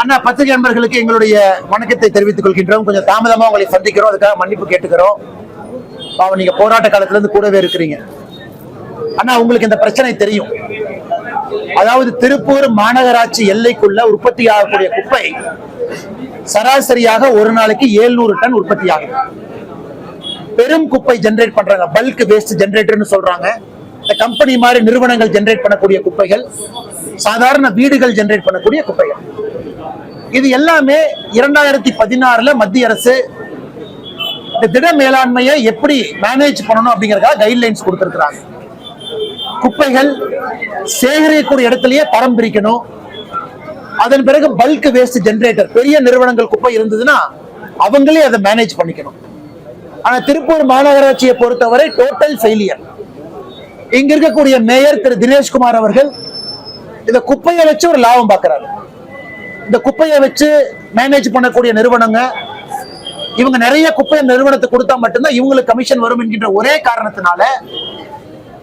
அண்ணா பத்திரிகை நண்பர்களுக்கு எங்களுடைய வணக்கத்தை தெரிவித்துக் கொள்கின்றோம். கொஞ்சம் தாமதமா உங்களை சந்திக்கிறோம். அதுக்காக மன்னிப்பு கேட்டுக்கிறோம். பாவம் நீங்க போராட்ட காலத்துல இருந்து கூடவே இருக்கிறீங்க. அண்ணா உங்களுக்கு இந்த பிரச்சனை தெரியும். அதாவது திருப்பூர் மாநகராட்சி எல்லைக்குள்ள உற்பத்தி ஆகக்கூடிய குப்பை சராசரியாக ஒரு நாளைக்கு 700 டன் உற்பத்தி ஆகுது. பெரும் குப்பை ஜென்ரேட் பண்றாங்க. பல்க் வேஸ்ட் ஜென்ரேட்டர்னு சொல்றாங்க. இந்த கம்பெனி மாதிரி நிறுவனங்கள் ஜென்ரேட் பண்ணக்கூடிய குப்பைகள் சாதாரண வீடுகள் ஜெனரேட் பண்ணக்கூடிய குப்பைகள். இது எல்லாமே இரண்டாயிரத்தி பதினாறுல மத்திய அரசு இந்த திட மேலாண்மையை எப்படி மேனேஜ் பண்ணணும் அப்படிங்கறதுக்காக கைட்லைன்ஸ் கொடுத்திருக்கிறாங்க. குப்பைகள் சேகரிக்கக்கூடிய இடத்துலயே தரம் பிரிக்கணும். அதன் பிறகு பல்க் வேஸ்ட் ஜென்ரேட்டர் பெரிய நிறுவனங்கள் குப்பை இருந்ததுன்னா அவங்களே அதை மேனேஜ் பண்ணிக்கணும். ஆனா திருப்பூர் மாநகராட்சியை பொறுத்தவரை டோட்டல் ஃபெயிலியர் இங்க இருக்கக்கூடிய மேயர் திரு தினேஷ்குமார் அவர்கள் இந்த குப்பையை வச்சு ஒரு லாபம் பார்க்கறாரு. இந்த குப்பையை வச்சு மேனேஜ் பண்ணக்கூடிய நிறுவனங்க இவங்க நிறைய குப்பை நிறுவனத்துக்கு கொடுத்தா மட்டும்தான் இவங்களுக்கு கமிஷன் வரும் என்கின்ற ஒரே காரணத்தினால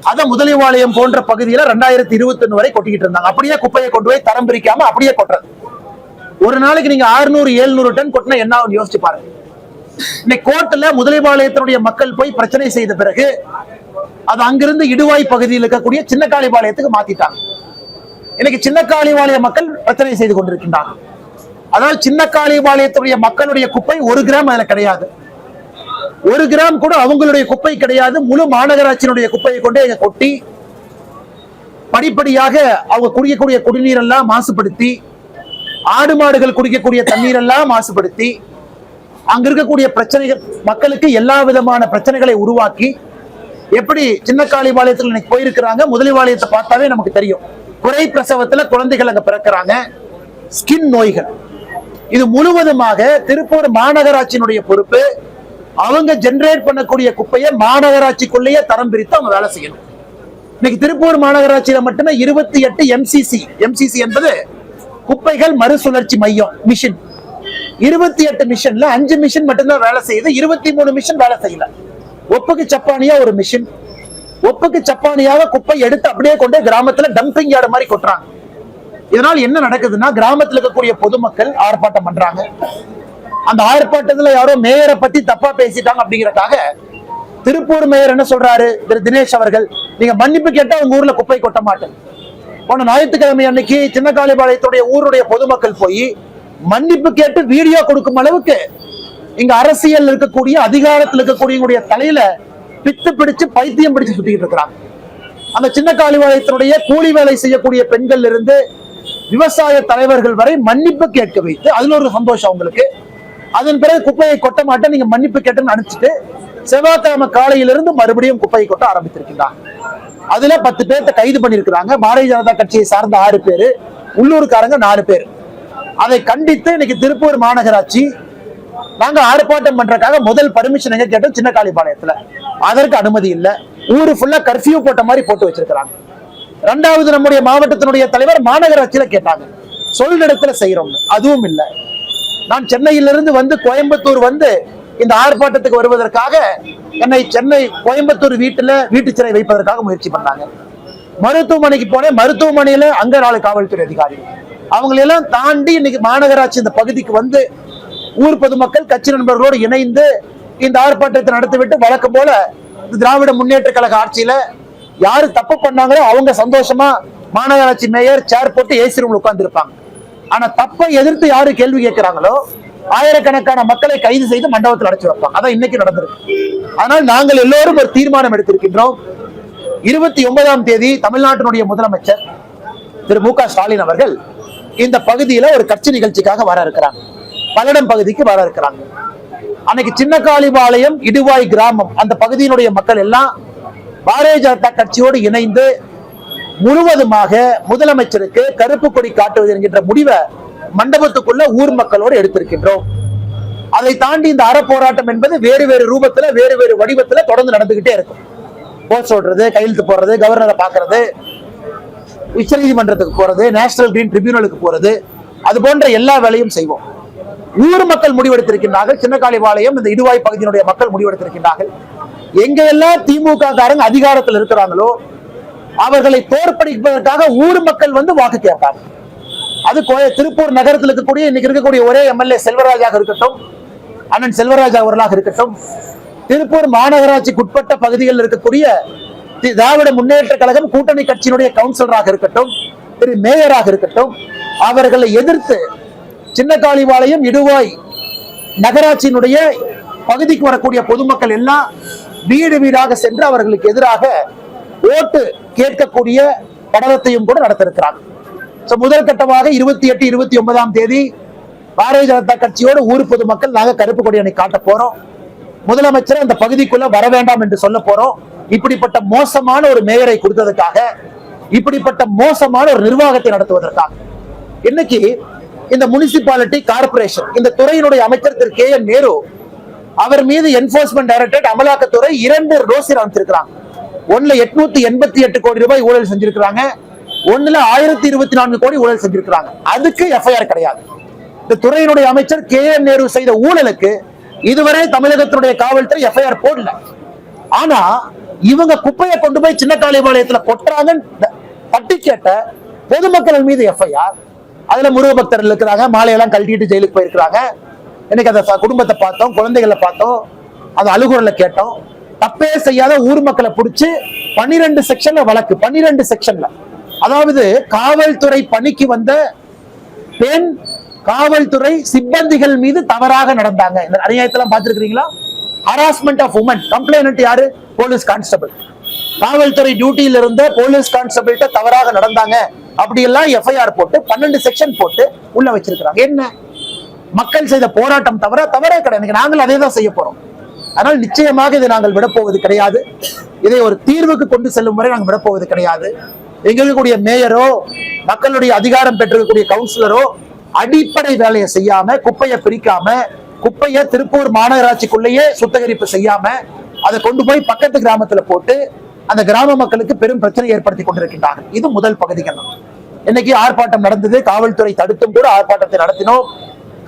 அத முதலிவாளையம் போன்ற பகுதியில ரெண்டாயிரத்தி இருபத்தி ஒண்ணு வரை கொட்டிக்கிட்டு இருந்தாங்க. அப்படியே குப்பையை கொண்டு போய் தரம் பிரிக்காம அப்படியே கொட்டுறது. ஒரு நாளைக்கு நீங்க 600 700 டன் கொட்டினா என்ன ஆகும் யோசிச்சு பாருங்க. இன்னைக்கு கோர்ட்ல முதலிபாளையத்தினுடைய மக்கள் போய் பிரச்சனை செய்த பிறகு அது அங்கிருந்து இடுவாய் பகுதியில் இருக்கக்கூடிய சின்ன காளிபாளையத்துக்கு மாத்திட்டாங்க. இன்னைக்கு சின்ன காளிபாளைய மக்கள் பிரச்சனை செய்து கொண்டிருக்கின்றார்கள் அதாவது சின்ன காளிபாளையத்துடைய மக்களுடைய குப்பை ஒரு கிராம் அதுல கிடையாது. ஒரு கிராம் கூட அவங்களுடைய குப்பை கிடையாது. முழு மாநகராட்சியினுடைய குப்பையை கொண்டு இங்க கொட்டி படிப்படியாக அவங்க குடிக்கக்கூடிய குடிநீர் எல்லாம் மாசுபடுத்தி ஆடு மாடுகள் குடிக்கக்கூடிய தண்ணீர் எல்லாம் மாசுபடுத்தி அங்க இருக்கக்கூடிய பிரச்சனைகள் மக்களுக்கு எல்லா விதமான பிரச்சனைகளை உருவாக்கி எப்படி சின்ன காளிபாளையத்தில் இன்னைக்கு போயிருக்கிறாங்க முதலிவாளையத்தை பார்த்தாவே நமக்கு தெரியும். குறை பிரசவத்துல குழந்தைகள் அங்க பிறக்கிறாங்க. ஸ்கின் நோய்கள். இது முழுவதுமாக திருப்பூர் மாநகராட்சியினுடைய பொறுப்பு. அவங்க ஜெனரேட் பண்ணக்கூடிய குப்பையை மாநகராட்சிக்குள்ளேயே தரம் பிரித்து அவங்க வேலை செய்யணும். இன்னைக்கு திருப்பூர் மாநகராட்சியில மட்டுமே இருபத்தி எட்டு எம்சிசி எம்சிசி என்பது குப்பைகள் மறுசுழற்சி மையம் மிஷின் இருபத்தி எட்டு மிஷின்ல அஞ்சு மிஷின் மட்டும்தான் வேலை செய்யுது. இருபத்தி மூணு மிஷின் வேலை செய்யல. ஒப்புக்கு சப்பானியா ஒரு மிஷின் ஒப்புக்கு சப்பானியாக குப்பை எடுத்து அப்படியே கொண்டு கிராமத்துல டம்பிங் யார்டு மாதிரி கொட்டுறாங்க. இதனால் என்ன நடக்குதுன்னா கிராமத்துல இருக்கக்கூடிய பொதுமக்கள் ஆர்ப்பாட்டம் பண்றாங்க. அந்த ஆர்ப்பாட்டத்துல யாரோ மேயரை பத்தி தப்பா பேசிட்டாங்க அப்படிங்கறதுக்காக திருப்பூர் மேயர் என்ன சொல்றாரு? திரு தினேஷ் அவர்கள் நீங்க மன்னிப்பு கேட்டா உங்க ஊர்ல குப்பை கொட்ட மாட்டேன். போன ஞாயிற்றுக்கிழமை அன்னைக்கு சின்ன காளிபாளையத்துடைய ஊருடைய பொதுமக்கள் போய் மன்னிப்பு கேட்டு வீடியோ கொடுக்கும் அளவுக்கு இங்க அரசியல் இருக்கக்கூடிய அதிகாரத்தில் இருக்கக்கூடிய தலையில பித்து பிடிச்சு பைத்தியம் பிடிச்சு சுத்திக்கிட்டு இருக்கிறாங்க அந்த சின்ன காலிவாளையத்தினுடைய கூலி வேலை செய்யக்கூடிய பெண்கள் இருந்து விவசாய தலைவர்கள் வரை மன்னிப்பு கேட்க வைத்து அதுல ஒரு சந்தோஷம் அவங்களுக்கு. அதன் பிறகு குப்பையை கொட்ட மாட்டேன் நீங்க மன்னிப்பு கேட்டுன்னு அனுப்பிச்சிட்டு செவ்வாய்க்கிழமை காலையிலிருந்து மறுபடியும் குப்பையை கொட்ட ஆரம்பித்திருக்கிறாங்க அதுல பத்து பேர்த்த கைது பண்ணிருக்கிறாங்க பாரதிய ஜனதா கட்சியை சார்ந்த ஆறு பேரு உள்ளூர்காரங்க நாலு பேர். அதை கண்டித்து இன்னைக்கு திருப்பூர் மாநகராட்சி நாங்க ஆர்ப்பாட்டம் பண்றதுக்காக முதல் பர்மிஷன் எங்க கேட்டோம் சின்ன காளிபாளையத்துல. அதற்கு அனுமதி இல்ல. ஊரு ஃபுல்லா கர்ஃபியூ போட்ட மாதிரி போட்டு வச்சிருக்கிறாங்க. ரெண்டாவது நம்முடைய மாவட்டத்தினுடைய தலைவர் மாநகராட்சியில கேட்டாங்க. சொல் இடத்துல செய்யறோம் அதுவும் இல்ல. நான் சென்னையிலிருந்து வந்து கோயம்புத்தூர் வந்து இந்த ஆர்ப்பாட்டத்துக்கு வருவதற்காக என்னை சென்னை கோயம்புத்தூர் வீட்டுல வீட்டு சிறை வைப்பதற்காக முயற்சி பண்ணாங்க. மருத்துவமனைக்கு போனேன். மருத்துவமனையில அங்க நாலு காவல்துறை அதிகாரி. அவங்களெல்லாம் தாண்டி இன்னைக்கு மாநகராட்சி இந்த பகுதிக்கு வந்து ஊர் பொதுமக்கள் கட்சி நண்பர்களோடு இணைந்து இந்த ஆர்ப்பாட்டத்தை நடத்திவிட்டு வழக்கம் போல திராவிட முன்னேற்ற கழக ஆட்சியில யாரு தப்பு பண்ணாங்களோ அவங்க சந்தோஷமா மாநகராட்சி மேயர் சேர் போட்டு ஏசி ரூம்ல உட்கார்ந்துருப்பாங்க. ஆனா தப்பை எதிர்த்து யாரு கேள்வி கேட்கிறாங்களோ ஆயிரக்கணக்கான மக்களை கைது செய்து மண்டபத்தில் அடைச்சு வைப்பாங்க. அதான் இன்னைக்கு நடந்திருக்கு. ஆனால் நாங்கள் எல்லோரும் ஒரு தீர்மானம் எடுத்திருக்கின்றோம். இருபத்தி ஒன்பதாம் தேதி தமிழ்நாட்டினுடைய முதலமைச்சர் திரு மு க ஸ்டாலின் அவர்கள் இந்த பகுதியில ஒரு கட்சி நிகழ்ச்சிக்காக வர இருக்கிறாங்க. பல்லடம் பகுதிக்கு வர இருக்கிறாங்க. அன்னைக்கு சின்ன காளிபாளையம் இடுவாய் கிராமம் அந்த பகுதியினுடைய மக்கள் எல்லாம் பாரதிய ஜனதா கட்சியோடு இணைந்து முழுவதுமாக முதலமைச்சருக்கு கருப்பு கொடி காட்டுவது என்கின்ற முடிவை மண்டபத்துக்குள்ள ஊர் மக்களோடு எடுத்திருக்கின்றோம். அதை தாண்டி இந்த அறப்போராட்டம் என்பது வேறு வேறு ரூபத்துல வேறு வேறு வடிவத்துல தொடர்ந்து நடந்துகிட்டே இருக்கும். போஸ்ட் ஓடுறது கையெழுத்து போடுறது கவர்னரை பார்க்கறது உச்சநீதிமன்றத்துக்கு போறது நேஷனல் கிரீன் ட்ரிபியூனலுக்கு போறது அது போன்ற எல்லா வேலையும் செய்வோம். ஊர் மக்கள் முடிவெடுத்திருக்கின்றார்கள். சின்னக்காளிபாளையம் இந்த இடுவாய் பகுதியினுடைய மக்கள் முடிவெடுத்திருக்கின்றார்கள். எங்கெல்லாம் திமுக காரங்க அதிகாரத்தில் இருக்கிறாங்களோ அவர்களை தோற்படிப்பதற்காக ஊர் மக்கள் வந்து வாக்கு கேட்பாங்க. அது திருப்பூர் நகரத்தில் இருக்கக்கூடிய இன்னைக்கு இருக்கக்கூடிய ஒரே எம்எல்ஏ செல்வராஜாக இருக்கட்டும் அண்ணன் செல்வராஜ் அவர்களாக இருக்கட்டும் திருப்பூர் மாநகராட்சிக்கு உட்பட்ட பகுதிகளில் இருக்கக்கூடிய திராவிட முன்னேற்ற கழகம் கூட்டணி கட்சியினுடைய கவுன்சிலராக இருக்கட்டும் திரு மேயராக இருக்கட்டும் அவர்களை எதிர்த்து சின்ன காளிபாளையம் இடுவாய் நகராட்சியினுடைய பகுதிக்கு வரக்கூடிய பொதுமக்கள் எல்லாம் வீடு வீடாக சென்று அவர்களுக்கு எதிராக ஓட்டு கேட்கக்கூடிய படலத்தையும் கூட நடத்திருக்கிறாங்க. ஸோ முதல் கட்டமாக இருபத்தி எட்டு இருபத்தி ஒன்பதாம் தேதி பாரதிய ஜனதா கட்சியோடு ஊர் பொதுமக்கள் நாங்கள் கருப்பு கொடி அணை காட்ட போறோம். முதலமைச்சர் அந்த பகுதிக்குள்ள வர வேண்டாம் என்று சொல்ல போறோம். இப்படிப்பட்ட மோசமான ஒரு மேயரை கொடுத்ததுக்காக இப்படிப்பட்ட மோசமான ஒரு நிர்வாகத்தை நடத்துவதற்காக. இன்னைக்கு இந்த முனிசிபாலிட்டி கார்பரேஷன் இந்த துறையினுடைய அமைச்சர் திரு கே என் நேரு அவர் மீது என்போர்ஸ்மெண்ட் டைரக்டரேட் அமலாக்கத்துறை இரண்டு ரோசில் அமைச்சிருக்கிறாங்க ஒன்னுல எட்நூத்தி எண்பத்தி எட்டு கோடி ரூபாய் ஊழல் செஞ்சிருக்கிறாங்க. ஒன்னுல ஆயிரத்தி இருபத்தி நான்கு கோடி ஊழல் செஞ்சிருக்கிறாங்க. அதுக்கு எஃப்ஐஆர் கிடையாது. இந்த துறையினுடைய அமைச்சர் கே என் நேரு செய்த ஊழலுக்கு இதுவரை தமிழகத்தினுடைய காவல்துறை எஃப்ஐஆர் போடல. ஆனா இவங்க குப்பையை கொண்டு போய் சின்ன காளிபாளையத்துல கொட்டுறாங்கன்னு தட்டி கேட்ட பொதுமக்கள் மீது எஃப்ஐஆர் அதுல முருக பக்தர்கள் இருக்கிறாங்க மாலையெல்லாம் கழட்டிட்டு ஜெயிலுக்கு போயிருக்கிறாங்க. இன்னைக்கு அந்த குடும்பத்தை பார்த்தோம் குழந்தைகளை பார்த்தோம் அந்த அழுகுறல கேட்டோம். தப்பே செய்யாத ஊர் மக்களை பிடிச்சி பன்னிரெண்டு செக்ஷன்ல வழக்கு பன்னிரெண்டு செக்ஷன்ல அதாவது காவல்துறை பணிக்கு வந்த பெண் காவல்துறை சிப்பந்திகள் மீது தவறாக நடந்தாங்க. இந்த அநியாயத்தெல்லாம் பார்த்திருக்கிறீங்களா? ஹராஸ்மெண்ட் ஆஃப் உமன் கம்ப்ளைண்ட் யாரு? போலீஸ் கான்ஸ்டபிள் காவல்துறை டியூட்டியில் இருந்த போலீஸ் கான்ஸ்டபிள்கிட்ட தவறாக நடந்தாங்க. அப்படியெல்லாம் எஃப்ஐஆர் போட்டு பன்னெண்டு செக்ஷன் போட்டு உள்ள வச்சிருக்கிறாங்க. என்ன? மக்கள் செய்த போராட்டம் தவிர தவறே கிடையாது. நாங்கள் அதே தான் செய்ய போறோம். அதனால் நிச்சயமாக இதை நாங்கள் விடப்போவது கிடையாது. இதை ஒரு தீர்வுக்கு கொண்டு செல்லும் வரை நாங்கள் விடப்போவது கிடையாது. எங்க மேயரோ மக்களுடைய அதிகாரம் பெற்றிருக்கக்கூடிய கவுன்சிலரோ அடிப்படை வேலையை செய்யாம குப்பையை பிரிக்காம குப்பையை திருப்பூர் மாநகராட்சிக்குள்ளேயே சுத்திகரிப்பு செய்யாம அதை கொண்டு போய் பக்கத்து கிராமத்துல போட்டு அந்த கிராம மக்களுக்கு பெரும் பிரச்சனை ஏற்படுத்தி கொண்டிருக்கின்றார்கள் இது முதல் பகுதிகள் இன்னைக்கு ஆர்ப்பாட்டம் நடந்தது. காவல்துறை தடுத்தும் கூட ஆர்ப்பாட்டத்தை நடத்தினோம்.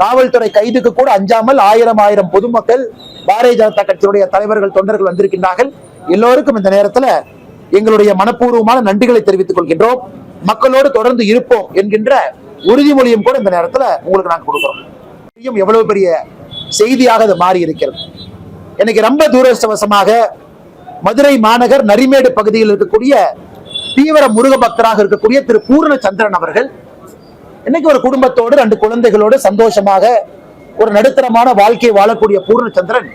காவல்துறை கைதுக்கு கூட அஞ்சாமல் ஆயிரம் ஆயிரம் பொதுமக்கள் பாரதிய ஜனதா கட்சியுடைய தலைவர்கள் தொண்டர்கள் வந்திருக்கின்றார்கள். எல்லோருக்கும் இந்த நேரத்துல எங்களுடைய மனப்பூர்வமான நன்றிகளை தெரிவித்துக் கொள்கின்றோம். மக்களோடு தொடர்ந்து இருப்போம் என்கின்ற உறுதிமொழியும் கூட இந்த நேரத்துல உங்களுக்கு நாங்க கொடுக்குறோம். எவ்வளவு பெரிய செய்தியாக அது மாறி இருக்கிறது எனக்கு ரொம்ப தூரஸ்தவசமாக மதுரை மாநகர் நரிமேடு பகுதியில் இருக்கக்கூடிய தீவிர முருக பக்தராக இருக்கக்கூடிய திரு பூர்ணச்சந்திரன் அவர்கள் இன்னைக்கு ஒரு குடும்பத்தோடு ரெண்டு குழந்தைகளோடு சந்தோஷமாக ஒரு நடுத்தரமான வாழ்க்கையை வாழக்கூடிய பூர்ணச்சந்திரன்.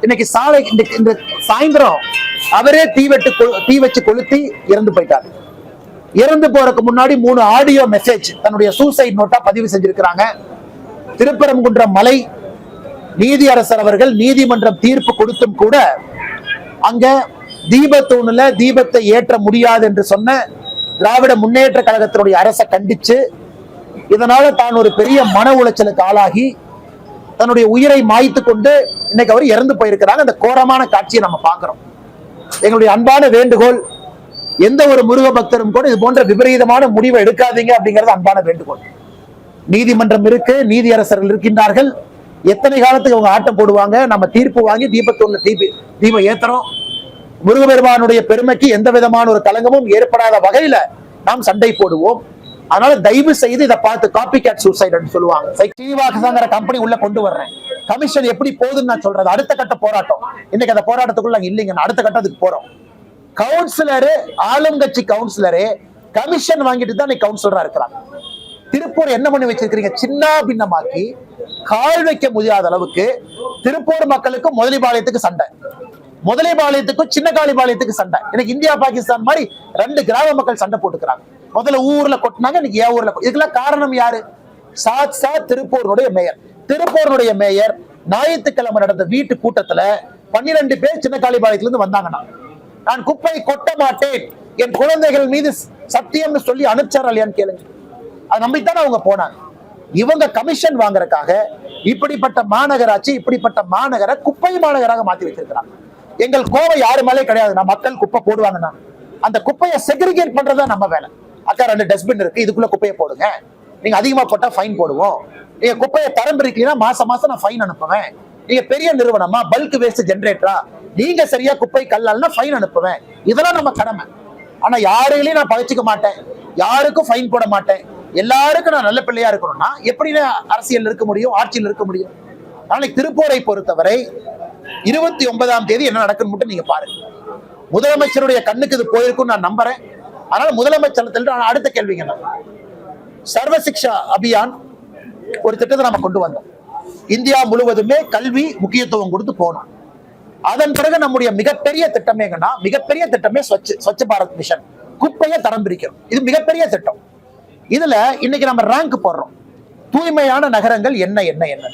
இன்னைக்கு சாலை இந்த- சாயந்தரம் அவரே தீ வெட்டு கொ- தீ வச்சு கொளுத்தி இறந்து போயிட்டார். இறந்து போறதுக்கு முன்னாடி மூணு ஆடியோ மெசேஜ் தன்னுடைய சூசைட் நோட்டா பதிவு செஞ்சிருக்கிறாங்க. திருப்பரங்குன்றம் மலை நீதியரசர் அவர்கள் நீதிமன்றம் தீர்ப்பு கொடுத்தும் கூட அங்க தீபத்தூணுல தீபத்தை ஏற்ற முடியாது என்று சொன்ன திராவிட முன்னேற்ற கழகத்தினுடைய அரசை கண்டிச்சு இதனால தான் ஒரு பெரிய மன உளைச்சலுக்கு ஆளாகி தன்னுடைய உயிரை மாய்த்து கொண்டு இன்னைக்கு அவர் இறந்து போயிருக்கிறாங்க. அந்த கோரமான காட்சியை நம்ம பார்க்கிறோம். எங்களுடைய அன்பான வேண்டுகோள் எந்த ஒரு முருக பக்தரும் கூட இது போன்ற விபரீதமான முடிவை எடுக்காதீங்க அப்படிங்கிறது அன்பான வேண்டுகோள். நீதிமன்றம் இருக்கு நீதியரசர்கள் இருக்கின்றார்கள். எத்தனை காலத்துக்கு அவங்க ஆட்டம் போடுவாங்க? நம்ம தீர்ப்பு வாங்கி தீபத்தூர்ல தீப தீபம் ஏத்துறோம். முருகபெருமானுடைய பெருமைக்கு எந்த விதமான ஒரு களங்கமும் ஏற்படாத வகையில நாம் சண்டை போடுவோம். அதனால தயவு செய்து இதை பார்த்து காப்பி கேட் சூசைட் சொல்லுவாங்க. சீனிவாசங்கிற கம்பெனி உள்ள கொண்டு வர்றேன். கமிஷன் எப்படி போகுதுன்னு நான் சொல்றது. அடுத்த கட்ட போராட்டம். இன்னைக்கு அந்த போராட்டத்துக்குள்ள நாங்க இல்லைங்க. அடுத்த கட்டத்துக்கு போறோம். கவுன்சிலரு ஆளுங்கட்சி கவுன்சிலரு கமிஷன் வாங்கிட்டு தான் இன்னைக்கு கவுன்சிலரா இருக்கிறாங்க. திருப்பூர் என்ன பண்ணி வச்சிருக்கீங்க சின்ன பின்னமாக்கி கால் வைக்க முடியாத அளவுக்கு திருப்பூர் மக்களுக்கு முதலிபாளையத்துக்கு சண்டை. முதலிபாளையத்துக்கும் சின்ன காளிபாளையத்துக்கு சண்டை. எனக்கு இந்தியா பாகிஸ்தான் மாதிரி ரெண்டு கிராம மக்கள் சண்டை போட்டுக்கிறாங்க. முதல்ல ஊர்ல கொட்டினாங்க இன்னைக்கு ஏன் ஊர்ல இதுக்கெல்லாம் காரணம் யாரு? சாட்சா திருப்பூருடைய மேயர். திருப்பூருடைய மேயர் ஞாயிற்றுக்கிழமை நடந்த வீட்டு கூட்டத்துல பன்னிரெண்டு பேர் சின்ன காளிபாளையத்திலிருந்து இருந்து நான் குப்பை கொட்ட மாட்டேன். என் குழந்தைகள் மீது சத்தியம்னு சொல்லி அனுப்பிச்சாரா இல்லையான்னு கேளுங்க. அதை நம்பித்தானே அவங்க போனாங்க. இவங்க கமிஷன் வாங்குறதுக்காக இப்படிப்பட்ட மாநகராட்சி இப்படிப்பட்ட மாநகரை குப்பை மாநகராக மாத்தி வச்சிருக்கிறாங்க. எங்கள் கோவை யாரு மேலே கிடையாது. நான் மக்கள் குப்பை போடுவாங்கன்னா அந்த குப்பையை செக்ரிகேட் பண்றதா நம்ம வேலை. அக்கா ரெண்டு டஸ்ட்பின் இருக்கு. இதுக்குள்ள குப்பையை போடுங்க. நீங்க அதிகமா போட்டா ஃபைன் போடுவோம். நீங்க குப்பையை தரம் இருக்கீங்கன்னா மாசம் மாசம் நான் ஃபைன் அனுப்புவேன். நீங்க பெரிய நிறுவனமா பல்க் வேஸ்ட் ஜென்ரேட்டரா நீங்க சரியா குப்பை கல்லால்னா ஃபைன் அனுப்புவேன். இதெல்லாம் நம்ம கடமை. ஆனா யாரையிலையும் நான் பகைச்சிக்க மாட்டேன். யாருக்கும் ஃபைன் போட மாட்டேன். எல்லாருக்கும் நான் நல்ல பிள்ளையா இருக்கணும்னா எப்படின்னா அரசியல் இருக்க முடியும் ஆட்சியில் இருக்க முடியும்? நாளைக்கு திருப்பூரை பொறுத்தவரை இருபத்தி ஒன்பதாம் தேதி என்ன நடக்குன்னு மட்டும் நீங்க பாருங்க. முதலமைச்சருடைய கண்ணுக்கு இது போயிருக்கும்னு நான் நம்புறேன். அதனால முதலமைச்சர் அடுத்த கேள்விங்க சர்வசிக்ஷா அபியான் ஒரு திட்டத்தை நம்ம கொண்டு வந்தோம். இந்தியா முழுவதுமே கல்வி முக்கியத்துவம் கொடுத்து போனோம். அதன் பிறகு நம்முடைய மிகப்பெரிய திட்டமேங்கன்னா மிகப்பெரிய திட்டமே ஸ்வச் ஸ்வச்ச பாரத் மிஷன். குப்பையை தரம் பிரிக்கிறோம். இது மிகப்பெரிய திட்டம். இதுல இன்னைக்கு நம்ம ரேங்க் போடுறோம். தூய்மையான நகரங்கள் என்ன என்ன என்ன?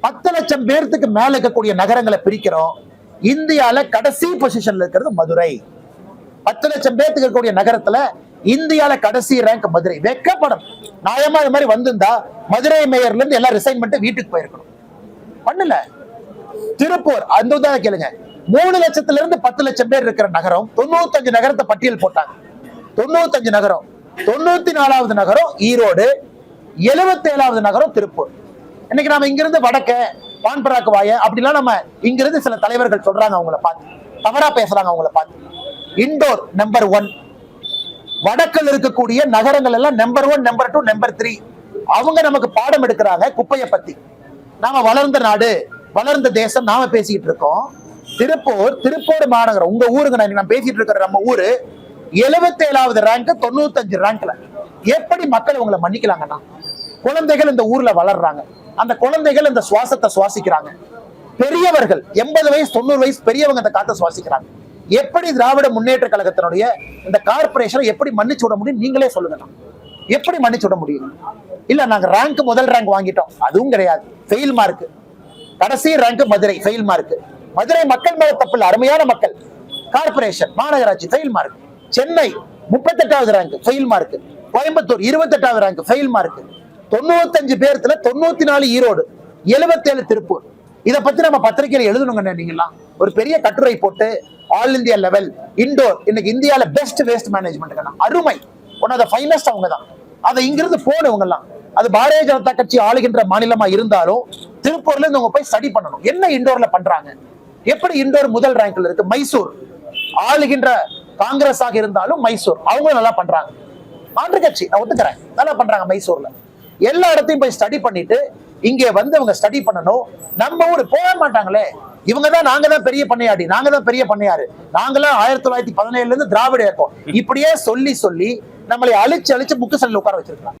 பத்து லட்சம் பேர்த்துக்கு மேல இருக்கக்கூடிய நகரங்களை பிரிக்கிறோம். இந்தியால கடைசி பொசிஷன்ல இருக்கிறது மதுரை. பத்து லட்சம் பேர்த்துக்கு இருக்கக்கூடிய நகரத்துல இந்தியால கடைசி ரேங்க் மதுரை. வெக்கப்படும். நியாயமா இது மாதிரி வந்திருந்தா மதுரை மேயர்ல இருந்து எல்லாம் ரிசைன் பண்ணிட்டு வீட்டுக்கு போயிருக்கணும். பண்ணல. திருப்பூர் அந்த உதாரணம் கேளுங்க. மூணு லட்சத்துல இருந்து பத்து லட்சம் பேர் இருக்கிற நகரம் தொண்ணூத்தஞ்சு நகரத்தை பட்டியல் போட்டாங்க. தொண்ணூத்தஞ்சு நகரம். தொண்ணூத்தி நாலாவது நகரம் ஈரோடு எழுபத்தி ஏழாவது நகரம் திருப்பூர். இன்னைக்கு நாம இங்கிருந்து வடக்க பான்பராக்கு வாய அப்படிலாம் நம்ம இங்கிருந்து சில தலைவர்கள் சொல்றாங்க அவங்கள பார்த்து. தவறா பேசுறாங்க அவங்கள பார்த்து. இண்டோர் நம்பர் ஒன் வடக்கில் இருக்கக்கூடிய நகரங்கள் எல்லாம் number one number two number three அவங்க நமக்கு பாடம் எடுக்கிறாங்க குப்பையை பத்தி. நாம வளர்ந்த நாடு வளர்ந்த தேசம் நாம பேசிக்கிட்டு இருக்கோம். திருப்பூர் திருப்பூர் மாநகரம். உங்க ஊருங்க நான் நான் பேசிட்டு இருக்கிற நம்ம ஊரு எழுபத்தேழாவது ரேங்க் தொண்ணூத்தஞ்சு ரேங்க்ல எப்படி மக்கள் உங்களை மன்னிக்கலாங்கன்னா குழந்தைகள் இந்த ஊர்ல வளர்றாங்க. அந்த குழந்தைகள் இந்த சுவாசத்தை சுவாசிக்கிறாங்க. பெரியவர்கள் எண்பது வயசு தொண்ணூறு வயசு பெரியவங்க அந்த காத்தை சுவாசிக்கிறாங்க. எப்படி திராவிட முன்னேற்ற கழகத்தினுடைய இந்த கார்பரேஷனை எப்படி மன்னிச்சு விட முடியும் நீங்களே சொல்லுங்கண்ணா எப்படி மன்னிச்சு விட முடியும்? இல்ல நாங்க ரேங்க் முதல் ரேங்க் வாங்கிட்டோம். அதுவும் கிடையாது. ஃபெயில் மார்க் கடைசி rank Madurai fail mark Madurai மக்கள் மேல தப்பு அருமையான மக்கள். கார்பரேஷன் மாநகராட்சி ஃபெயில் மார்க் சென்னை முப்பத்தெட்டாவது ரேங்க் ஃபெயில் மார்க் கோயம்புத்தூர் இருபத்தெட்டாவது ரேங்க் ஃபெயில் மார்க் தொண்ணூத்தஞ்சு பேர்த்துல தொண்ணூத்தி நாலு ஈரோடு எழுபத்தேழு திருப்பூர். இதை பத்தி நம்ம பத்திரிகையில எழுதணுங்க நீங்களாம் ஒரு பெரிய கட்டுரை போட்டு ஆல் இந்தியா லெவல் இண்டோர் இன்னைக்கு இந்தியாவில் பெஸ்ட் வேஸ்ட் மேனேஜ்மெண்ட் அருமை. ஒன் ஆஃப் த ஃபைனஸ்ட் அவங்க தான் அதை இங்கிருந்து போகணும் இவங்க எல்லாம் அது பாரதிய ஜனதா கட்சி ஆளுகின்ற மாநிலமா இருந்தாலும் திருப்பூர்ல இருந்து அவங்க போய் ஸ்டடி பண்ணணும். என்ன இண்டோர்ல பண்றாங்க? எப்படி இண்டோர் முதல் ரேங்க்ல இருக்கு? மைசூர் ஆளுகின்ற காங்கிரஸ் ஆக இருந்தாலும் மைசூர். அவங்களும் நல்லா பண்றாங்க. மாற்று கட்சி நான் ஒத்துக்கிறேன். நல்லா பண்றாங்க மைசூர்ல. எல்லா இடத்தையும் போய் ஸ்டடி பண்ணிட்டு இங்கே வந்து அவங்க ஸ்டடி பண்ணணும். நம்ம ஊர் போக மாட்டாங்களே. இவங்க தான் நாங்க தான் பெரிய பண்ணையாடி. நாங்க தான் பெரிய பண்ணையாரு. நாங்களாம் ஆயிரத்தி தொள்ளாயிரத்தி பதினேழுல இருந்து திராவிட இயக்கம். இப்படியே சொல்லி சொல்லி நம்மளை அழிச்சு அழிச்சு புக்கு சல்ல உட்கார வச்சிருக்கலாம்